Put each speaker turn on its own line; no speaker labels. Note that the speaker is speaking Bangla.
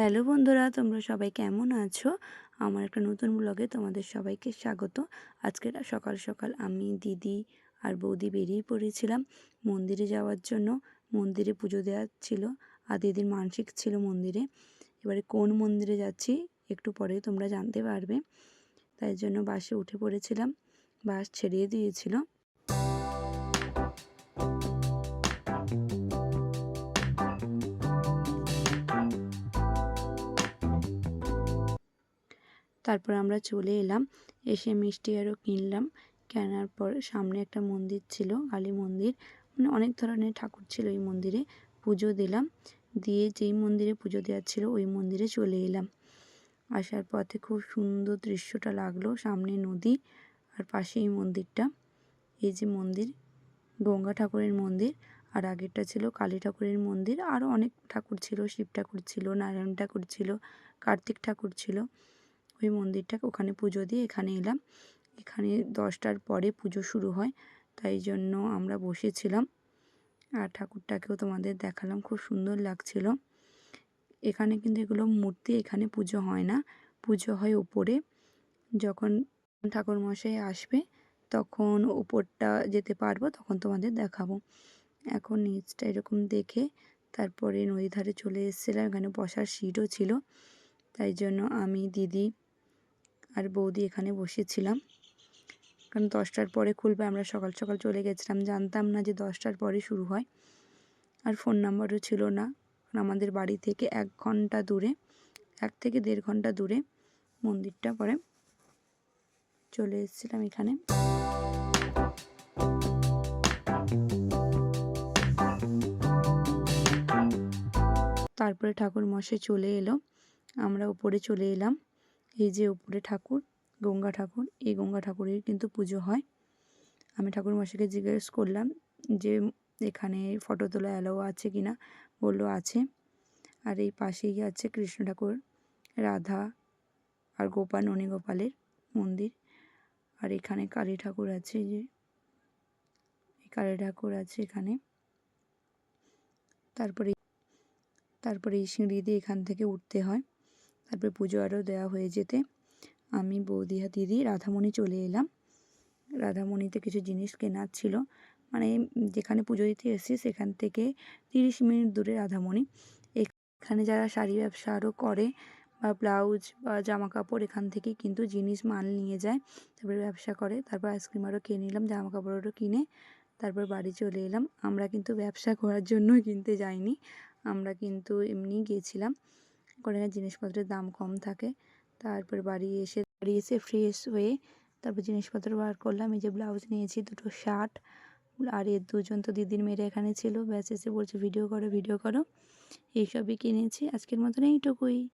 হ্যালো বন্ধুরা, তোমরা সবাই কেমন আছো? আমার একটা নতুন ব্লগে তোমাদের সবাইকে স্বাগত। আজকে সকাল সকাল আমি, দিদি আর বৌদি বেরিয়ে পড়েছিলাম মন্দিরে যাওয়ার জন্য। মন্দিরে পুজো দেওয়ার ছিল, আর দিদির মানসিক ছিল মন্দিরে। এবারে কোন মন্দিরে যাচ্ছি একটু পরে তোমরা জানতে পারবে। তাই জন্য বাসে উঠে পড়েছিলাম। বাস ছেড়িয়ে দিয়েছিল। তারপর আমরা চলে এলাম। এসে মিষ্টি আরও কিনলাম। কেনার পর সামনে একটা মন্দির ছিল, কালী মন্দির। মানে অনেক ধরনের ঠাকুর ছিল এই মন্দিরে। পুজো দিলাম। দিয়ে যেই মন্দিরে পুজো দেওয়ার ছিল, ওই মন্দিরে চলে এলাম। আসার পথে খুব সুন্দর দৃশ্যটা লাগল, সামনে নদী আর পাশে এই মন্দিরটা। এই যে মন্দির, গঙ্গা ঠাকুরের মন্দির আর আগেরটা ছিল কালী ঠাকুরের মন্দির। আরও অনেক ঠাকুর ছিল, শিব ঠাকুর ছিল, নারায়ণ ঠাকুর ছিল, কার্তিক ঠাকুর ছিল। ওই মন্দিরটা ওখানে পুজো দিয়ে এখানে এলাম। এখানে দশটার পরে পুজো শুরু হয়, তাই জন্য আমরা বসেছিলাম। আর ঠাকুরটাকেও তোমাদের দেখালাম, খুব সুন্দর লাগছিল। এখানে কিন্তু এগুলো মূর্তি, এখানে পুজো হয় না। পুজো হয় ওপরে যখন ঠাকুরমশাই আসবে, তখন ওপরটা যেতে পারব, তখন তোমাদের দেখাবো। এখন নিচটা এরকম দেখে তারপরে নদী ধারে চলে এসেছিলাম। এখানে বসার সিটও ছিল। তাই জন্য আমি, দিদি আর বৌদি এখানে বসেছিলাম। কারণ দশটার পরে খুলবে, আমরা সকাল সকাল চলে গেছিলাম। জানতাম না যে দশটার পরে শুরু হয়। আর ফোন নাম্বারও ছিল না। আমাদের বাড়ি থেকে এক ঘণ্টা দূরে, এক থেকে দেড় ঘণ্টা দূরে মন্দিরটা পরে চলে এসেছিলাম এখানে। তারপরে ঠাকুর মশাই চলে এলো। আমরা উপরে চলে এলাম। এই যে উপরে ঠাকুর, গঙ্গা ঠাকুর, এই গঙ্গা ঠাকুরের কিন্তু পুজো হয়। আমি ঠাকুর মশাইকে জিজ্ঞেস করলাম যে এখানে ফটো তোলা অ্যালাও আছে কি না? বলল, আছে। আর এই পাশেই আছে কৃষ্ণ ঠাকুর, রাধা আর গোপাল, ননীগোপালের মন্দির। আর এখানে কালী ঠাকুর আছে যে কালী ঠাকুর আছে এখানে। তারপরে তারপরে এই সিঁড়ি দিয়ে এখান থেকে উঠতে হয়। তারপরে পুজো আরও দেওয়া হয়ে যেতে। আমি বৌদিহা দিদি রাধামণি চলে এলাম। রাধামণিতে কিছু জিনিস কেনার ছিল। মানে যেখানে পুজো দিতে এসেছি সেখান থেকে তিরিশ মিনিট দূরে রাধামণি। এখানে যারা শাড়ি ব্যবসা আরও করে বা ব্লাউজ বা জামা কাপড় এখান থেকে কিন্তু জিনিস, মাল নিয়ে যায়। তারপরে ব্যবসা করে, তারপর আইসক্রিম আরও কিনে নিলাম জামা কাপড় কিনে, তারপর বাড়ি চলে এলাম। আমরা কিন্তু ব্যবসা করার জন্য কিনতে যাইনি। আমরা কিন্তু এমনি গিয়েছিলাম। ওখানে জিনিসপত্রের দাম কম থাকে। তারপর বাড়ি এসে বাড়ি এসে ফ্রেশ হয়ে তারপর জিনিসপত্র বার করলাম। এই যে ব্লাউজ নিয়েছি, দুটো শার্ট আর এর দুজন তো দিদির মেয়েরা এখানে ছিল। ব্যাস, এসে বলছে ভিডিও করো ভিডিও করো। এইসবই কিনেছি। আজকের মতন এইটুকুই।